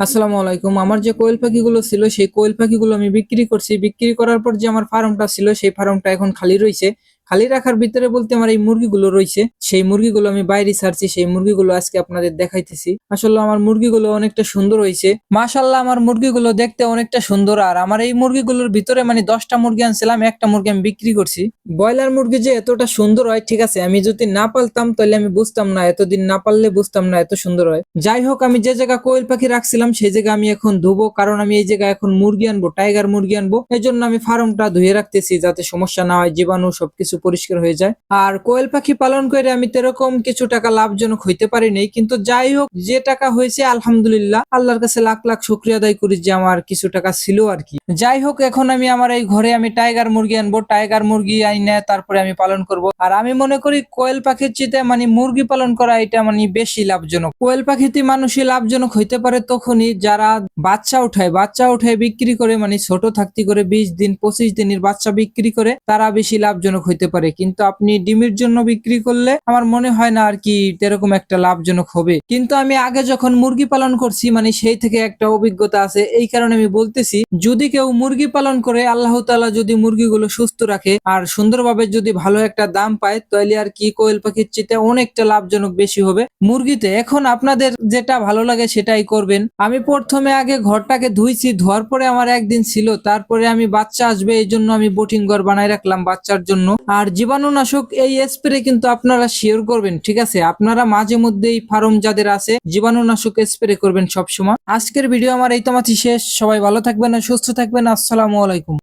আসসালামু আলাইকুম। আমার যে কোয়েল পাখিগুলো ছিল, সেই কোয়েল পাখিগুলো আমি বিক্রি করছি। বিক্রি করার পর যে আমার ফার্মটা ছিল, সেই ফার্মটা এখন খালি রয়েছে। খালি রাখার ভিতরে বলতে আমার এই মুরগিগুলো রয়েছে, সেই মুরগিগুলো আমি বাইরে ছাড়ছি, সেই মুরগিগুলো আজকে আপনাদের দেখাইতেছি। আসলে আমার মুরগিগুলো অনেকটা সুন্দর হয়েছে। মাশাল্লাহ আমার মুরগিগুলো দেখতে অনেকটা সুন্দর। আর আমার এই মুরগিগুলোর ভিতরে মানে দশটা মুরগি আনছিলাম, একটা মুরগি আমি বিক্রি করছি। ব্রয়লার মুরগি যে এতটা সুন্দর হয়, ঠিক আছে, আমি যদি না পালতাম তাহলে আমি বুঝতাম না, এতদিন না পারলে বুঝতাম না, এত সুন্দর হয়। যাই হোক, আমি যে জায়গা কোয়েল পাখি রাখছিলাম, সেই জায়গা আমি এখন ধুবো, কারণ আমি এই জায়গায় এখন মুরগি আনব, টাইগার মুরগি আনব। এই জন্য আমি ফার্মটা ধুয়ে রাখতেছি, যাতে সমস্যা না হয়, জীবাণু সবকিছু পরিষ্কার হয়ে যায়। আর কোয়েল পাখি পালন করে আমি তেরকম কিছু টাকা লাভজনক হইতে পারিনি, কিন্তু যাই হোক, যে টাকা হয়েছে, আলহামদুলিল্লাহ, আল্লাহর কাছে লাখ লাখ শুক্রিয়া আদায় করি যে আমার কিছু টাকা ছিল আর কি। যাই হোক, এখন আমি আমার এই ঘরে আমি টাইগার মুরগি আনব, টাইগার মুরগি আইনে তারপরে আমি পালন করব। আর আমি মনে করি কোয়েল পাখির চেয়ে মানে মুরগি পালন করা এটা মানে বেশি লাভজনক। কোয়েল পাখিতে মানুষই লাভজনক হইতে পারে, তখনই যারা বাচ্চা উঠায় বাচ্চা উঠায় বিক্রি করে মানে ছোট থাকতে করে বিশ দিন, পঁচিশ দিনের বাচ্চা বিক্রি করে, তারা বেশি লাভজনক হইতে পারে, কিন্তু আপনি ডিমের জন্য বিক্রি করলে আমার মনে হয় না আর কি এরকম একটা লাভজনক হবে। কিন্তু আমি আগে যখন মুরগি পালন করছি মানে সেই থেকে একটা অভিজ্ঞতা আছে, এই কারণে আমি বলতেছি, যদি কেউ মুরগি পালন করে, আল্লাহ তাআলা যদি মুরগিগুলো সুস্থ রাখে আর সুন্দরভাবে যদি ভালো একটা দাম পায় তাহলে আর কি কোয়েল পাখির চেয়ে অনেকটা লাভজনক বেশি হবে। মুরগিতে এখন আপনাদের যেটা ভালো লাগে সেটাই করবেন। আমি প্রথমে আগে ঘরটাকে ধুইছি, ধোয়ার পরে আমার একদিন ছিল, তারপরে আমি বাচ্চা আসবে, এই জন্য আমি বোটিং ঘর বানাই রাখলাম বাচ্চার জন্য। আর জীবাণুনাশক এই স্প্রে কিন্তু আপনারা শেয়ার করবেন, ঠিক আছে? আপনারা মাঝে মধ্যে এই ফার্ম যাদের আছে, জীবাণুনাশক স্প্রে করবেন সবসময়। আজকের ভিডিও আমার এই তোমাতে শেষ। সবাই ভালো থাকবেন সুস্থ থাকবেন। আসসালামু আলাইকুম।